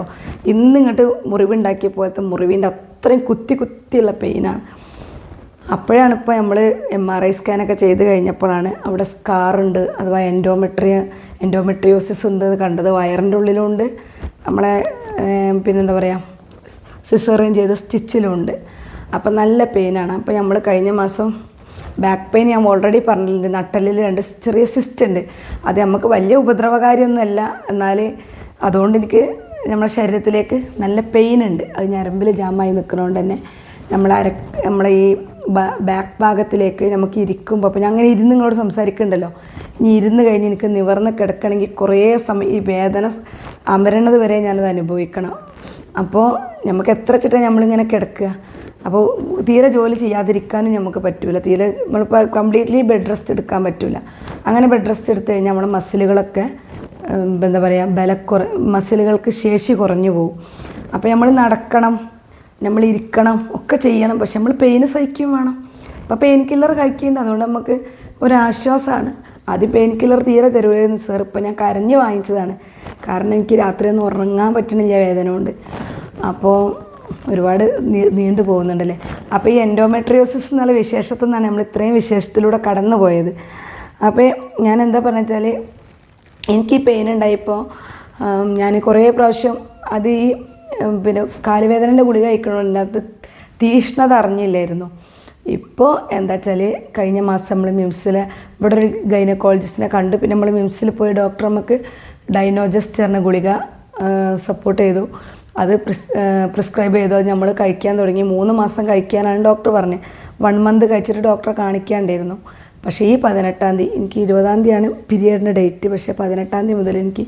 ഇന്ന് ഇങ്ങോട്ട് മുറിവുണ്ടാക്കിയ പോലത്തെ മുറിവിന്റെ അത്രയും കുത്തി കുത്തിയുള്ള പെയിനാണ് അപ്പോഴാണ് ഇപ്പോൾ നമ്മൾ എം ആർ ഐ സ്കാനൊക്കെ ചെയ്ത് കഴിഞ്ഞപ്പോഴാണ് അവിടെ സ്കാറുണ്ട് അഥവാ എൻഡോമെട്രിയ എൻഡോമെട്രിയോസിസ് ഉണ്ട് എന്ന് കണ്ടത്. വയറിന്റെ ഉള്ളിലുണ്ട് നമ്മളെ പിന്നെന്താ പറയുക സിസേറിയൻ ചെയ്ത സ്റ്റിച്ചിലുണ്ട് അപ്പം നല്ല പെയിനാണ് അപ്പോൾ നമ്മൾ കഴിഞ്ഞ മാസം ബാക്ക് പെയിൻ ഞാൻ ഓൾറെഡി പറഞ്ഞിട്ടുണ്ട്. നട്ടലിൽ രണ്ട് ചെറിയ സിസ്റ്റ് ഉണ്ട്. അത് നമുക്ക് വലിയ ഉപദ്രവകാരിയൊന്നുമല്ല. എന്നാൽ അതുകൊണ്ട് എനിക്ക് നമ്മുടെ ശരീരത്തിലേക്ക് നല്ല പെയിൻ ഉണ്ട്. അത് ഞരമ്പിൽ ജാമായി നിൽക്കുന്നതുകൊണ്ട് തന്നെ നമ്മൾ അര നമ്മളെ ഈ ബാക്ക് ഭാഗത്തിലേക്ക് നമുക്ക് ഇരിക്കുമ്പോൾ അപ്പോൾ ഞാൻ അങ്ങനെ ഇരുന്ന് നിങ്ങളോട് സംസാരിക്കുന്നുണ്ടല്ലോ ഇനി ഇരുന്ന് കഴിഞ്ഞ് എനിക്ക് നിവർന്ന് കിടക്കണമെങ്കിൽ കുറേ സമയം ഈ വേദന അമരണത് വരെ ഞാനത് അനുഭവിക്കണം. അപ്പോൾ നമുക്ക് എത്ര ചിട്ടാണ് നമ്മളിങ്ങനെ കിടക്കുക? അപ്പോൾ തീരെ ജോലി ചെയ്യാതിരിക്കാനും നമുക്ക് പറ്റില്ല തീരെ നമ്മളിപ്പോൾ കംപ്ലീറ്റ്ലി ബെഡ് റെസ്റ്റ് എടുക്കാൻ പറ്റില്ല അങ്ങനെ ബെഡ് റെസ്റ്റ് എടുത്തു കഴിഞ്ഞാൽ നമ്മുടെ മസിലുകളൊക്കെ എന്താ പറയുക ബലക്കുറ മസിലുകൾക്ക് ശേഷി കുറഞ്ഞു പോകും അപ്പോൾ നമ്മൾ നടക്കണം നമ്മൾ ഇരിക്കണം ഒക്കെ ചെയ്യണം. പക്ഷെ നമ്മൾ പെയിന് സഹിക്കുകയും വേണം. അപ്പോൾ പെയിൻ കില്ലർ കഴിക്കുന്നുണ്ട് അതുകൊണ്ട് നമുക്ക് ഒരാശ്വാസമാണ് ആദ്യം പെയിൻ കില്ലർ തീരെ തരുമായിരുന്നു സാർ ഇപ്പം ഞാൻ കരഞ്ഞ് വാങ്ങിച്ചതാണ്. കാരണം എനിക്ക് രാത്രി ഒന്നും ഉറങ്ങാൻ പറ്റണില്ല വേദന കൊണ്ട് അപ്പോൾ ഒരുപാട് നീണ്ടു പോകുന്നുണ്ടല്ലേ? അപ്പോൾ ഈ എൻഡോമെട്രിയോസിസ് എന്നുള്ള വിശേഷത്തിൽ നിന്നാണ് നമ്മൾ ഇത്രയും വിശേഷത്തിലൂടെ കടന്നു പോയത്. അപ്പോൾ ഞാൻ എന്താ പറഞ്ഞു വെച്ചാൽ എനിക്ക് പെയിൻ ഉണ്ടായപ്പോൾ ഞാൻ കുറേ പ്രാവശ്യം അത് ഈ പിന്നെ കാലുവേദനന്റെ ഗുളിക കഴിക്കണമുണ്ട് അത് തീഷ്ണത അറിഞ്ഞില്ലായിരുന്നു. ഇപ്പോൾ എന്താ വെച്ചാൽ കഴിഞ്ഞ മാസം നമ്മൾ മിംസിൽ ഇവിടെ ഒരു ഗൈനക്കോളജിസ്റ്റിനെ കണ്ടു. പിന്നെ നമ്മൾ മിംസിൽ പോയി ഡോക്ടർ നമുക്ക് ഡൈനോജസ്റ്റ് പറഞ്ഞ ഗുളിക സപ്പോർട്ട് ചെയ്തു. അത് പ്രിസ് പ്രിസ്ക്രൈബ് ചെയ്തു? നമ്മൾ കഴിക്കാൻ തുടങ്ങി മൂന്ന് മാസം കഴിക്കാനാണ് ഡോക്ടർ പറഞ്ഞത് വൺ മന്ത് കഴിച്ചിട്ട് ഡോക്ടറെ കാണിക്കാണ്ടായിരുന്നു. പക്ഷേ ഈ പതിനെട്ടാം തീയതി എനിക്ക് ഇരുപതാം തീയതിയാണ് പീരിയഡിന്റെ ഡേറ്റ് പക്ഷേ പതിനെട്ടാം തീയതി മുതൽ എനിക്ക്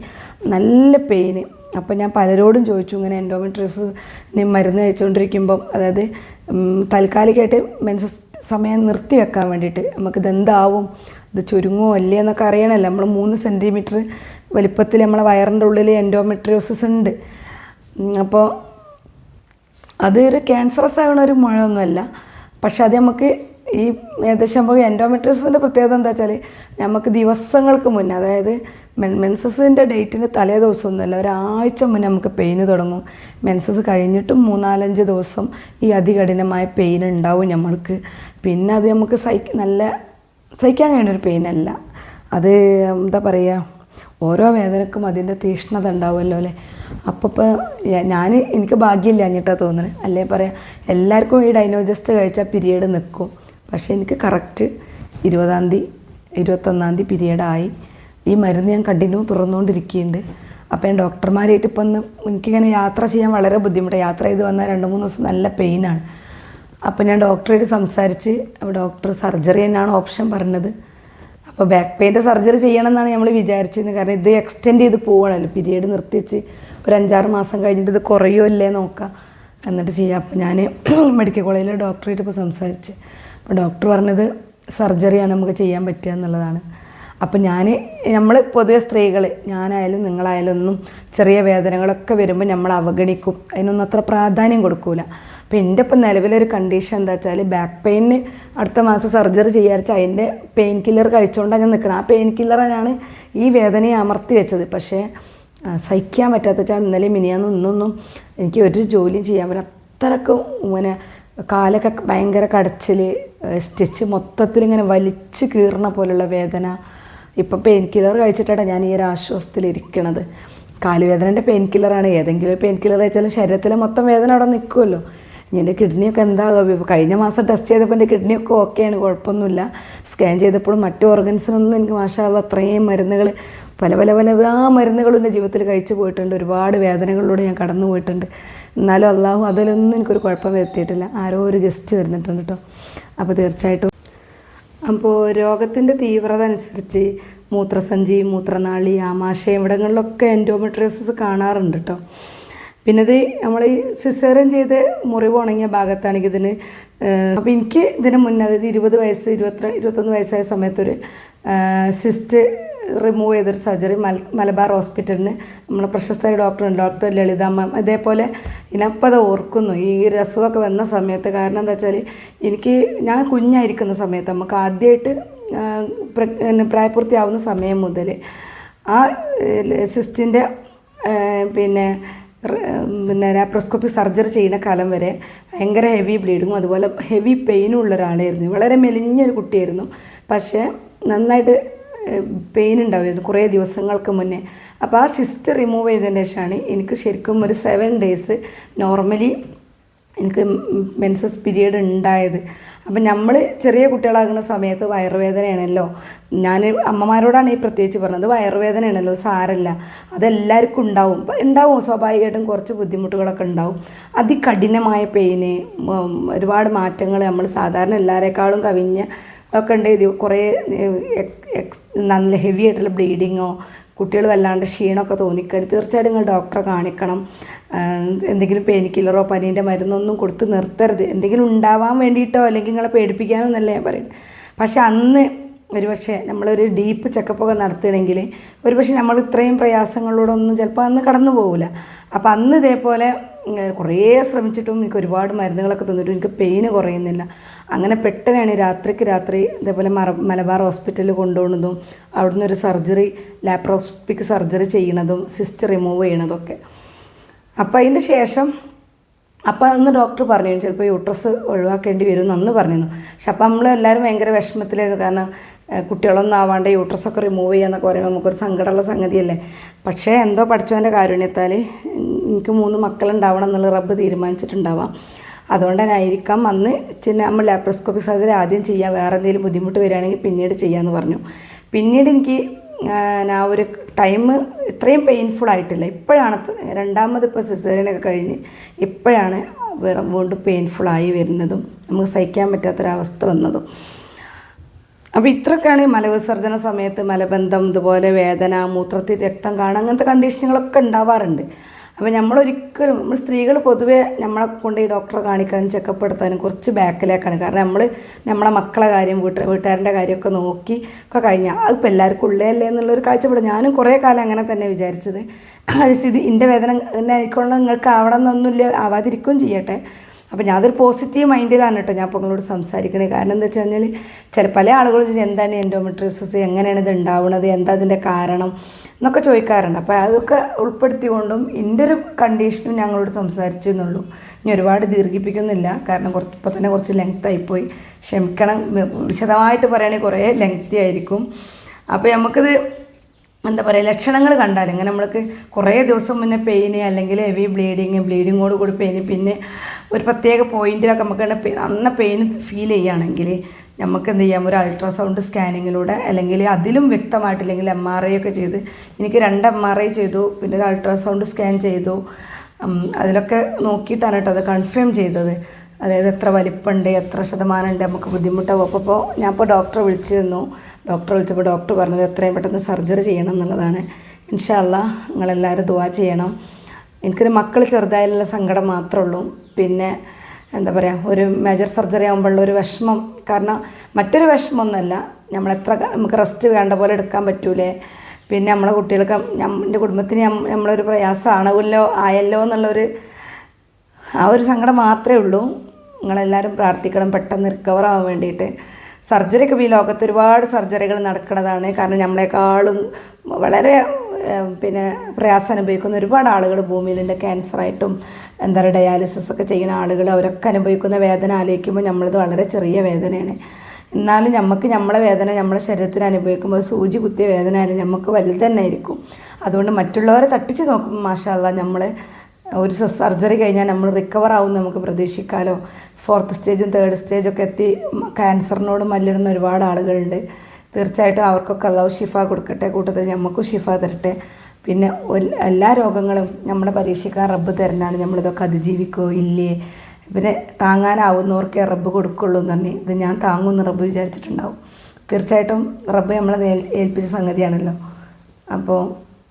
നല്ല പെയിന് അപ്പം ഞാൻ പലരോടും ചോദിച്ചു ഇങ്ങനെ എൻഡോമെട്രിയോസിന് മരുന്ന് കഴിച്ചുകൊണ്ടിരിക്കുമ്പം അതായത് താൽക്കാലികമായിട്ട് മെൻസസ് സമയം നിർത്തി വെക്കാൻ വേണ്ടിയിട്ട് നമുക്കിത് എന്താവും? ഇത് ചുരുങ്ങോ അല്ലേ എന്നൊക്കെ അറിയണമല്ലോ നമ്മൾ മൂന്ന് സെന്റിമീറ്റർ വലിപ്പത്തിൽ നമ്മളെ വയറിന്റെ ഉള്ളിൽ എൻഡോമെട്രിയോസിസ് ഉണ്ട്. അപ്പോൾ അത് ഒരു ക്യാൻസറസ് ആകുന്ന ഒരു മുഴയൊന്നുമല്ല. പക്ഷെ അത് നമുക്ക് ഈ ഏകദേശം എൻഡോമെട്രിസിന്റെ പ്രത്യേകത എന്താ വെച്ചാൽ നമുക്ക് ദിവസങ്ങൾക്ക് മുന്നേ അതായത് മെൻ മെൻസസിന്റെ ഡേറ്റിന് തലേ ദിവസമൊന്നുമല്ല ഒരാഴ്ച മുന്നേ നമുക്ക് പെയിന് തുടങ്ങും. മെൻസസ് കഴിഞ്ഞിട്ടും മൂന്നാലഞ്ച് ദിവസം ഈ അതികഠിനമായ പെയിൻ ഉണ്ടാവും നമ്മൾക്ക്. പിന്നെ അത് നമുക്ക് സഹിക്ക നല്ല സഹിക്കാൻ കഴിയുന്ന പെയിനല്ല അത് എന്താ പറയുക ഓരോ വേദനക്കും അതിന്റെ തീഷ്ണത ഉണ്ടാവുമല്ലോ അല്ലേ? അപ്പോൾ ഞാൻ എനിക്ക് ഭാഗ്യമില്ല എന്നിട്ടാണ് തോന്നുന്നത് അല്ലേ പറയാം എല്ലാവർക്കും ഈ ഡൈനോജസ്റ്റ് കഴിച്ചാൽ പിരീഡ് നിൽക്കും പക്ഷേ എനിക്ക് കറക്റ്റ് ഇരുപതാം തീയതി ഇരുപത്തൊന്നാം തീയതി പീരീഡായി ഈ മരുന്ന് ഞാൻ കണ്ടിന്യൂ തുറന്നുകൊണ്ടിരിക്കുന്നുണ്ട് അപ്പോൾ ഞാൻ ഡോക്ടർമാരായിട്ട് ഇപ്പം ഒന്ന് എനിക്കിങ്ങനെ യാത്ര ചെയ്യാൻ വളരെ ബുദ്ധിമുട്ടാണ് യാത്ര ചെയ്ത് വന്നാൽ രണ്ട് മൂന്ന് ദിവസം നല്ല പെയിനാണ് അപ്പോൾ ഞാൻ ഡോക്ടറായിട്ട് സംസാരിച്ച് ഡോക്ടർ സർജറി തന്നെയാണ് ഓപ്ഷൻ പറഞ്ഞത്. അപ്പോൾ ബാക്ക് പെയിന്റെ സർജറി ചെയ്യണം എന്നാണ് നമ്മൾ വിചാരിച്ചിരുന്നത് കാരണം ഇത് എക്സ്റ്റെൻഡ് ചെയ്ത് പോകണമല്ലോ പീരീഡ് നിർത്തിച്ച് ഒരു അഞ്ചാറ് മാസം കഴിഞ്ഞിട്ട് ഇത് കുറയോ ഇല്ലേ നോക്കാം. എന്നിട്ട് ചെയ്യാം. അപ്പോൾ ഞാൻ മെഡിക്കൽ കോളേജിലെ ഡോക്ടറായിട്ട് ഇപ്പോൾ സംസാരിച്ച്. അപ്പോൾ ഡോക്ടർ പറഞ്ഞത് സർജറിയാണ് നമുക്ക് ചെയ്യാൻ പറ്റുക എന്നുള്ളതാണ്. അപ്പം ഞാൻ നമ്മൾ പൊതുവെ സ്ത്രീകൾ ഞാനായാലും നിങ്ങളായാലും ഒന്നും ചെറിയ വേദനകളൊക്കെ വരുമ്പോൾ നമ്മൾ അവഗണിക്കും. അതിനൊന്നും അത്ര പ്രാധാന്യം കൊടുക്കൂല. അപ്പോൾ എന്റെ ഇപ്പം നിലവിലൊരു കണ്ടീഷൻ എന്താ വെച്ചാൽ ബാക്ക് പെയിന് അടുത്ത മാസം സർജറി ചെയ്യാച്ച അതിന്റെ പെയിൻ കില്ലർ കഴിച്ചുകൊണ്ടാണ് ഞാൻ നിൽക്കണം ആ പെയിൻ കില്ലറാണ് ഈ വേദനയെ അമർത്തി വെച്ചത്. പക്ഷേ സഹിക്കാൻ പറ്റാത്ത വെച്ചാൽ ഇന്നലെ മിനിയാന്ന് ഇന്നൊന്നും എനിക്ക് ഒരു ജോലിയും ചെയ്യാൻ പറ്റില്ല അത്രക്കും ഇങ്ങനെ കാലൊക്കെ ഭയങ്കര കടച്ചിൽ സ്റ്റിച്ച് മൊത്തത്തിൽ ഇങ്ങനെ വലിച്ച് കീറണ പോലുള്ള വേദന ഇപ്പം പെയിൻ കില്ലർ കഴിച്ചിട്ടാണ് ഞാൻ ഈ ഒരു ആശ്വാസത്തിലിരിക്കണത് കാലുവേദനന്റെ പെയിൻ കില്ലറാണ് ഏതെങ്കിലും പെയിൻ കില്ലർ കഴിച്ചാലും ശരീരത്തിലെ മൊത്തം വേദന അവിടെ നിൽക്കുമല്ലോ എന്റെ കിഡ്നിയൊക്കെ ഇപ്പോൾ കഴിഞ്ഞ മാസം ടെസ്റ്റ് ചെയ്തപ്പോൾ എന്റെ കിഡ്നിയൊക്കെ ഓക്കെയാണ് കുഴപ്പമൊന്നുമില്ല. സ്കാൻ ചെയ്തപ്പോഴും മറ്റു ഓർഗൻസിനൊന്നും എനിക്ക് മാഷാവ് അത്രയും മരുന്നുകൾ പല പല പല ആ മരുന്നുകളും എന്റെ ജീവിതത്തിൽ കഴിച്ചു പോയിട്ടുണ്ട്. ഒരുപാട് വേദനകളിലൂടെ ഞാൻ കടന്നു പോയിട്ടുണ്ട്. എന്നാലും അള്ളാഹു അതിലൊന്നും എനിക്കൊരു കുഴപ്പം വരുത്തിയിട്ടില്ല. ആരോ ഒരു ഗസ്റ്റ് വരുന്നിട്ടുണ്ട് കേട്ടോ. അപ്പോൾ തീർച്ചയായിട്ടും. അപ്പോൾ രോഗത്തിന്റെ തീവ്രത അനുസരിച്ച് മൂത്രസഞ്ചി മൂത്രനാളി ആമാശയം ഇവിടങ്ങളിലൊക്കെ എൻഡോമെട്രിയോസിസ് കാണാറുണ്ട് കേട്ടോ. പിന്നെ ഇത് നമ്മൾ ഈ സിസേറിയൻ ചെയ്ത് മുറിവ് ഉണങ്ങിയ ഭാഗത്താണെങ്കിൽ ഇതിന് അപ്പോൾ എനിക്ക് ഇതിന് മുന്നേ അതായത് ഇരുപത് വയസ്സ് ഇരുപത്തി ഇരുപത്തൊന്ന് വയസ്സായ സമയത്തൊരു സിസ്റ്റ് റിമൂവ് ചെയ്തൊരു സർജറി മൽ മലബാർ ഹോസ്പിറ്റലിന് നമ്മളെ പ്രശസ്തമായ ഡോക്ടറുണ്ട് ഡോക്ടർ ലളിതാമ്മ ഇതേപോലെ ഇതിനപ്പം അത് ഓർക്കുന്നു. ഈ ഒരു അസുഖമൊക്കെ വന്ന സമയത്ത് കാരണം എന്താ വെച്ചാൽ എനിക്ക് ഞാൻ കുഞ്ഞായിരിക്കുന്ന സമയത്ത് നമുക്ക് ആദ്യമായിട്ട് പ്രായപൂർത്തിയാവുന്ന സമയം മുതൽ ആ സിസ്റ്റിന്റെ പിന്നെ പിന്നെ ലാപ്രോസ്കോപ്പി സർജറി ചെയ്യുന്ന കാലം വരെ ഭയങ്കര ഹെവി ബ്ലീഡിങ്ങും അതുപോലെ ഹെവി പെയിനും ഉള്ള ഒരാളായിരുന്നു. വളരെ മെലിഞ്ഞൊരു കുട്ടിയായിരുന്നു. പക്ഷേ നന്നായിട്ട് പെയിൻ ഉണ്ടാവുമായിരുന്നു കുറേ ദിവസങ്ങൾക്ക് മുന്നേ. അപ്പോൾ ആ സിസ്റ്റ് റിമൂവ് ചെയ്തതിന് ശേഷമാണ് എനിക്ക് ശരിക്കും ഒരു സെവൻ ഡേയ്സ് നോർമലി എനിക്ക് മെൻസസ് പീരീഡ് ഉണ്ടായത്. അപ്പം നമ്മൾ ചെറിയ കുട്ടികളാകുന്ന സമയത്ത് വയറുവേദനയാണല്ലോ. ഞാൻ അമ്മമാരോടാണ് ഈ പ്രത്യേകിച്ച് പറഞ്ഞത്. വയറുവേദനയാണല്ലോ സാരല്ല. അതെല്ലാവർക്കും ഉണ്ടാവും. ഉണ്ടാവും സ്വാഭാവികമായിട്ടും കുറച്ച് ബുദ്ധിമുട്ടുകളൊക്കെ ഉണ്ടാവും. അതികഠിനമായ പെയിന് ഒരുപാട് മാറ്റങ്ങൾ നമ്മൾ സാധാരണ എല്ലാവരെക്കാളും കവിഞ്ഞ ഒക്കെ ഉണ്ട്. ഇത് കുറേ എക്സ് നല്ല ഹെവി ആയിട്ടുള്ള ബ്ലീഡിങ്ങോ കുട്ടികൾ വല്ലാണ്ട് ക്ഷീണമൊക്കെ തോന്നിക്കഴിഞ്ഞ് തീർച്ചയായിട്ടും നിങ്ങൾ ഡോക്ടറെ കാണിക്കണം. എന്തെങ്കിലും പെയിൻ കില്ലറോ പനീന്റെ മരുന്നൊന്നും കൊടുത്ത് നിർത്തരുത്. എന്തെങ്കിലും ഉണ്ടാവാൻ വേണ്ടിയിട്ടോ അല്ലെങ്കിൽ നിങ്ങളെ പേടിപ്പിക്കാനോ എന്നല്ല ഞാൻ പറയുന്നത്. പക്ഷെ അന്ന് ഒരുപക്ഷെ നമ്മളൊരു ഡീപ്പ് ചെക്കപ്പൊക്കെ നടത്തുകയാണെങ്കിൽ ഒരുപക്ഷെ നമ്മൾ ഇത്രയും പ്രയാസങ്ങളിലൂടെ ചിലപ്പോൾ അന്ന് കടന്നു പോകില്ല അപ്പോൾ അന്ന് ഇതേപോലെ കുറേ ശ്രമിച്ചിട്ടും എനിക്ക് ഒരുപാട് മരുന്നുകളൊക്കെ തന്നിട്ടും എനിക്ക് പെയിന് കുറയുന്നില്ല. അങ്ങനെ പെട്ടെന്നാണ് രാത്രിക്ക് രാത്രി ഇതേപോലെ മറ മലബാർ ഹോസ്പിറ്റലിൽ കൊണ്ടുപോകുന്നതും അവിടുന്ന് ഒരു സർജറി ലാപ്രോസ്പിക് സർജറി ചെയ്യണതും സിസ്റ്റ് റിമൂവ് ചെയ്യണതൊക്കെ. അപ്പോൾ അതിന്റെ ശേഷം അപ്പോൾ അന്ന് ഡോക്ടർ പറഞ്ഞു ചിലപ്പോൾ യൂട്രസ് ഒഴിവാക്കേണ്ടി വരും എന്ന് പറഞ്ഞിരുന്നു. പക്ഷെ അപ്പം നമ്മൾ എല്ലാവരും ഭയങ്കര വിഷമത്തിലായിരുന്നു. കാരണം കുട്ടികളൊന്നും ആവാണ്ട് യൂട്രസൊക്കെ റിമൂവ് ചെയ്യാന്നൊക്കെ പറയുമ്പോൾ നമുക്കൊരു സങ്കടമുള്ള സംഗതിയല്ലേ? പക്ഷേ എന്തോ പഠിച്ചവന്റെ കാരുണ്യത്താൽ എനിക്ക് മൂന്ന് മക്കളുണ്ടാവണം എന്നുള്ള റബ്ബ് തീരുമാനിച്ചിട്ടുണ്ടാവാം. അതുകൊണ്ട് തന്നെ ആയിരിക്കാം അന്ന് പിന്നെ നമ്മൾ ലാപ്രോസ്കോപ്പിക് സർജറി ആദ്യം ചെയ്യാം. വേറെ എന്തെങ്കിലും ബുദ്ധിമുട്ട് വരികയാണെങ്കിൽ പിന്നീട് ചെയ്യാമെന്ന് പറഞ്ഞു. പിന്നീട് എനിക്ക് ഞാൻ ഒരു ടൈം ഇത്രയും പെയിൻഫുൾ ആയിട്ടില്ല. ഇപ്പോഴാണ് രണ്ടാമത് ഇപ്പോൾ സിസേറിയനൊക്കെ കഴിഞ്ഞ് ഇപ്പോഴാണ് വീണ്ടും പെയിൻഫുള്ളായി വരുന്നതും നമുക്ക് സഹിക്കാൻ പറ്റാത്തൊരവസ്ഥ വന്നതും. അപ്പോൾ ഇത്രയൊക്കെയാണ് മലവിസർജന സമയത്ത് മലബന്ധം ഇതുപോലെ വേദന മൂത്രത്തിൽ രക്തം കാണുക അങ്ങനത്തെ കണ്ടീഷനുകളൊക്കെ ഉണ്ടാവാറുണ്ട്. അപ്പോൾ നമ്മളൊരിക്കലും നമ്മൾ സ്ത്രീകൾ പൊതുവേ നമ്മളെ കൊണ്ട് ഈ ഡോക്ടറെ കാണിക്കാനും ചെക്കപ്പ് എടുത്താനും കുറച്ച് ബാക്കിലേക്കാണ്. കാരണം നമ്മൾ നമ്മളെ മക്കളെ കാര്യം വീട്ട വീട്ടുകാരന്റെ കാര്യമൊക്കെ നോക്കി ഒക്കെ കഴിഞ്ഞാൽ അതിപ്പോൾ എല്ലാവർക്കും ഉള്ളതല്ലേ എന്നുള്ളൊരു കാഴ്ചപ്പാട്. ഞാനും കുറേ കാലം അങ്ങനെ തന്നെ വിചാരിച്ചത്. അത് ഇത് എന്റെ വേദന എന്നെ ആയിക്കൊള്ള നിങ്ങൾക്ക് ആവണം എന്നൊന്നുമില്ല ആവാതിരിക്കുകയും ചെയ്യട്ടെ. അപ്പോൾ ഞാൻ അതൊരു പോസിറ്റീവ് മൈൻഡിലാണ് കേട്ടോ ഞാൻ ഇപ്പോൾ നിങ്ങളോട് സംസാരിക്കണേ. കാരണം എന്താ വെച്ച് കഴിഞ്ഞാൽ ചില പല ആളുകളും എന്താണ് എൻഡോമെട്രിയോസിസ് എങ്ങനെയാണ് ഇത് ഉണ്ടാവുന്നത് എന്താ അതിന്റെ കാരണം? എന്നൊക്കെ ചോദിക്കാറുണ്ട്. അപ്പോൾ അതൊക്കെ ഉൾപ്പെടുത്തിക്കൊണ്ടും എന്റെ ഒരു കണ്ടീഷനും ഞങ്ങളോട് സംസാരിച്ചെന്നുള്ളൂ ഇനി ഒരുപാട് ദീർഘിപ്പിക്കുന്നില്ല. കാരണം കുറച്ച് ഇപ്പോൾ തന്നെ കുറച്ച് ലെങ്ത് ആയിപ്പോയി. ക്ഷമിക്കണം. വിശദമായിട്ട് പറയുകയാണെങ്കിൽ കുറേ ലെങ്തി ആയിരിക്കും. അപ്പോൾ നമുക്കിത് എന്താ പറയുക ലക്ഷണങ്ങൾ കണ്ടാൽ ഇങ്ങനെ നമ്മൾക്ക് കുറേ ദിവസം മുന്നേ പെയിന് അല്ലെങ്കിൽ ഹെവി ബ്ലീഡിങ് ബ്ലീഡിങ്ങോട് കൂടി പെയിന് പിന്നെ ഒരു പ്രത്യേക പോയിന്റിലൊക്കെ നമുക്ക് അന്ന പെയിൻ ഫീൽ ചെയ്യുകയാണെങ്കിൽ നമുക്ക് എന്ത് ചെയ്യാം ഒരു അൾട്രാസൗണ്ട് സ്കാനിങ്ങിലൂടെ അല്ലെങ്കിൽ അതിലും വ്യക്തമായിട്ടില്ലെങ്കിൽ എം ആർ ഐ ഒക്കെ ചെയ്ത് എനിക്ക് രണ്ട് എം ആർ ഐ ചെയ്തു പിന്നെ ഒരു അൾട്രാസൗണ്ട് സ്കാൻ ചെയ്തു അതിലൊക്കെ നോക്കിയിട്ടാണ് കേട്ടോ അത് കൺഫേം ചെയ്തത്. അതായത് എത്ര വലിപ്പമുണ്ട് എത്ര ശതമാനമുണ്ട് നമുക്ക് ബുദ്ധിമുട്ടാവും. അപ്പോൾ ഇപ്പോൾ ഞാൻ ഇപ്പോൾ ഡോക്ടറെ വിളിച്ചിരുന്നു. ഡോക്ടറെ വിളിച്ചപ്പോൾ ഡോക്ടർ പറഞ്ഞത് എത്രയും പെട്ടെന്ന് സർജറി ചെയ്യണം എന്നുള്ളതാണ്. ഇൻഷാല്ല നിങ്ങളെല്ലാവരും ദുവാ ചെയ്യണം. എനിക്കൊരു മക്കൾ ചെറുതായാലുള്ള സങ്കടം മാത്രമേ ഉള്ളൂ പിന്നെ എന്താ പറയുക ഒരു മേജർ സർജറി ആകുമ്പോഴുള്ള ഒരു വിഷമം. കാരണം മറ്റൊരു വിഷമമൊന്നുമല്ല നമ്മളെത്ര നമുക്ക് റെസ്റ്റ് വേണ്ട പോലെ എടുക്കാൻ പറ്റൂലേ. പിന്നെ നമ്മളെ കുട്ടികൾക്ക് എന്റെ കുടുംബത്തിന് നമ്മളൊരു പ്രയാസമാണല്ലോ ആയല്ലോ എന്നുള്ളൊരു ആ ഒരു സങ്കടം മാത്രമേ ഉള്ളൂ നിങ്ങളെല്ലാവരും പ്രാർത്ഥിക്കണം പെട്ടെന്ന് റിക്കവർ ആവാൻ വേണ്ടിയിട്ട്. സർജറി ഒക്കെ ഈ ലോകത്ത് ഒരുപാട് സർജറികൾ നടക്കുന്നതാണ്. കാരണം നമ്മളെക്കാളും വളരെ പിന്നെ പ്രയാസം അനുഭവിക്കുന്ന ഒരുപാട് ആളുകൾ ഭൂമിയിലുണ്ട്. ക്യാൻസറായിട്ടും എന്താ പറയുക ഡയാലിസിസ് ഒക്കെ ചെയ്യുന്ന ആളുകൾ അവരൊക്കെ അനുഭവിക്കുന്ന വേദന ആലോചിക്കുമ്പോൾ നമ്മളിത് വളരെ ചെറിയ വേദനയാണ്. എന്നാലും നമുക്ക് നമ്മളെ വേദന നമ്മളെ ശരീരത്തിന് അനുഭവിക്കുമ്പോൾ സൂചി കുത്തിയ വേദന ആയാലും നമുക്ക് വലുതന്നെ ആയിരിക്കും. അതുകൊണ്ട് മറ്റുള്ളവരെ തട്ടിച്ച് നോക്കുമ്പോൾ മാഷാല്ല നമ്മൾ ഒരു സർജറി കഴിഞ്ഞാൽ നമ്മൾ റിക്കവർ ആവും നമുക്ക് പ്രതീക്ഷിക്കാലോ. ഫോർത്ത് സ്റ്റേജും തേർഡ് സ്റ്റേജും ഒക്കെ എത്തി ക്യാൻസറിനോട് മല്ലിടുന്ന ഒരുപാട് ആളുകളുണ്ട്. തീർച്ചയായിട്ടും അവർക്കൊക്കെ അള്ളാഹു ഷിഫ കൊടുക്കട്ടെ കൂട്ടത്തിൽ നമുക്കും ഷിഫ തരട്ടെ. പിന്നെ എല്ലാ രോഗങ്ങളും നമ്മളെ പരീക്ഷിക്കാൻ റബ്ബ് തരുന്നതാണ്. നമ്മളിതൊക്കെ അതിജീവിക്കോ ഇല്ലേ? പിന്നെ താങ്ങാനാവുന്നവർക്കേ റബ്ബ് കൊടുക്കുള്ളൂ എന്ന് പറഞ്ഞ് ഇത് ഞാൻ താങ്ങുമെന്ന് റബ്ബ് വിചാരിച്ചിട്ടുണ്ടാവും. തീർച്ചയായിട്ടും റബ്ബ് നമ്മളെ ഏൽപ്പിച്ച സംഗതിയാണല്ലോ. അപ്പോൾ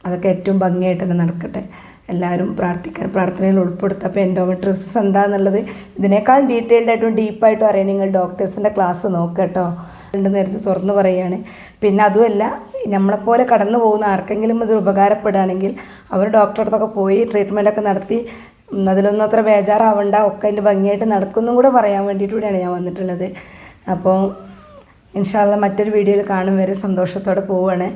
അതൊക്കെ ഏറ്റവും ഭംഗിയായിട്ട് തന്നെ നടക്കട്ടെ. എല്ലാവരും പ്രാർത്ഥിക്കണം. പ്രാർത്ഥനയിൽ ഉൾപ്പെടുത്തുക. അപ്പോൾ എൻഡോമെട്രിയോസിസ് എന്താണെന്നുള്ളത് ഇതിനേക്കാൾ ഡീറ്റെയിൽഡ് ആയിട്ടും ഡീപ്പായിട്ടും അറിയാൻ നിങ്ങൾ ഡോക്ടേഴ്സിന്റെ ക്ലാസ് നോക്കട്ടോ കേട്ടോ. രണ്ട് നേരത്തെ തുറന്ന് പറയുകയാണ്. പിന്നെ അതുമല്ല നമ്മളെപ്പോലെ കടന്നു പോകുന്ന ആർക്കെങ്കിലും ഇത് ഉപകാരപ്പെടുകയാണെങ്കിൽ അവർ ഡോക്ടറുടെ അടുത്തൊക്കെ പോയി ട്രീറ്റ്മെന്റൊക്കെ നടത്തി അതിലൊന്നും അത്ര ബേജാറാവണ്ട ഒക്കെ അതിന്റെ ഭംഗിയായിട്ട് നടക്കുന്നും കൂടെ പറയാൻ വേണ്ടിയിട്ട് കൂടിയാണ് ഞാൻ വന്നിട്ടുള്ളത്. അപ്പോൾ ഇൻഷാല്ല മറ്റൊരു വീഡിയോയിൽ കാണും. വരെ സന്തോഷത്തോടെ പോവുകയാണ്.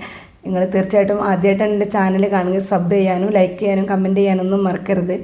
നിങ്ങൾ തീർച്ചയായിട്ടും ആദ്യമായിട്ടാണ് എന്റെ ചാനൽ കാണുക സബ് ചെയ്യാനും ലൈക്ക് ചെയ്യാനും കമന്റ് ചെയ്യാനൊന്നും മറക്കരുത്.